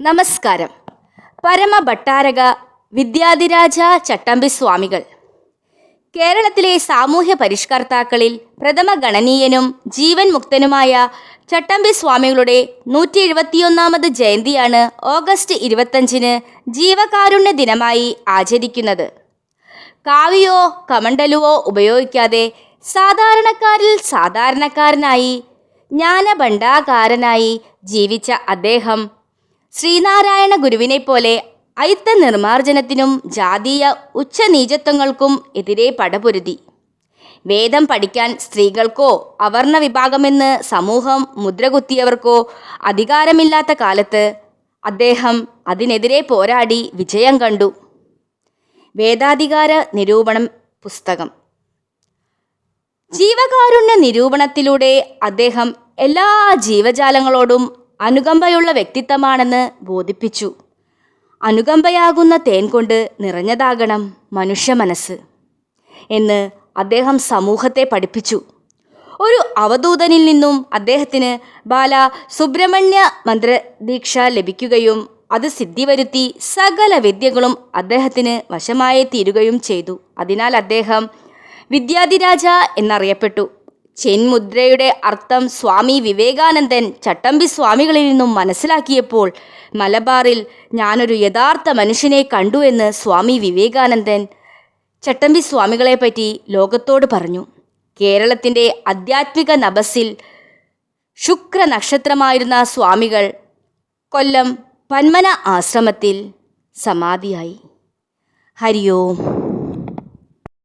നമസ്കാരം. പരമ ഭട്ടാരക വിദ്യാധിരാജ ചട്ടമ്പി സ്വാമികൾ കേരളത്തിലെ സാമൂഹ്യ പരിഷ്കർത്താക്കളിൽ പ്രഥമ ഗണനീയനും ജീവൻ മുക്തനുമായ ചട്ടമ്പി സ്വാമികളുടെ നൂറ്റി എഴുപത്തിയൊന്നാമത് ജയന്തിയാണ് ഓഗസ്റ്റ് ഇരുപത്തഞ്ചിന് ജീവകാരുണ്യ ദിനമായി ആചരിക്കുന്നത്. കാവിയോ കമണ്ടലുവോ ഉപയോഗിക്കാതെ സാധാരണക്കാരിൽ സാധാരണക്കാരനായി ജ്ഞാനഭണ്ഡാകാരനായി ജീവിച്ച അദ്ദേഹം ശ്രീനാരായണ ഗുരുവിനെ പോലെ അയിത്ത നിർമാർജനത്തിനും ജാതീയ ഉച്ചനീചത്വങ്ങൾക്കും എതിരെ പടപൊരുതി. വേദം പഠിക്കാൻ സ്ത്രീകൾക്കോ അവർണ വിഭാഗമെന്ന് സമൂഹം മുദ്രകുത്തിയവർക്കോ അധികാരമില്ലാത്ത കാലത്ത് അദ്ദേഹം അതിനെതിരെ പോരാടി വിജയം കണ്ടു. വേദാധികാര നിരൂപണം പുസ്തകം. ജീവകാരുണ്യ നിരൂപണത്തിലൂടെ അദ്ദേഹം എല്ലാ ജീവജാലങ്ങളോടും അനുകമ്പയുള്ള വ്യക്തിത്വമാണെന്ന് ബോധിപ്പിച്ചു. അനുകമ്പയാകുന്ന തേൻ കൊണ്ട് നിറഞ്ഞതാകണം മനുഷ്യ മനസ്സ് എന്ന് അദ്ദേഹം സമൂഹത്തെ പഠിപ്പിച്ചു. ഒരു അവധൂതനിൽ നിന്നും അദ്ദേഹത്തിന് ബാല സുബ്രഹ്മണ്യ മന്ത്രദീക്ഷ ലഭിക്കുകയും അത് സിദ്ധി വരുത്തി സകല വിദ്യകളും അദ്ദേഹത്തിന് വശമായി തീരുകയും ചെയ്തു. അതിനാൽ അദ്ദേഹം വിദ്യാധിരാജ എന്നറിയപ്പെട്ടു. ചെൻമുദ്രയുടെ അർത്ഥം സ്വാമി വിവേകാനന്ദൻ ചട്ടമ്പി സ്വാമികളിൽ നിന്നും മനസ്സിലാക്കിയപ്പോൾ മലബാറിൽ ഞാനൊരു യഥാർത്ഥ മനുഷ്യനെ കണ്ടു എന്ന് സ്വാമി വിവേകാനന്ദൻ ചട്ടമ്പി സ്വാമികളെപ്പറ്റി ലോകത്തോട് പറഞ്ഞു. കേരളത്തിന്റെ ആധ്യാത്മിക നബസിൽ ശുക്ര നക്ഷത്രമായിരുന്ന സ്വാമികൾ കൊല്ലം പന്മന ആശ്രമത്തിൽ സമാധിയായി. ഹരിയോം.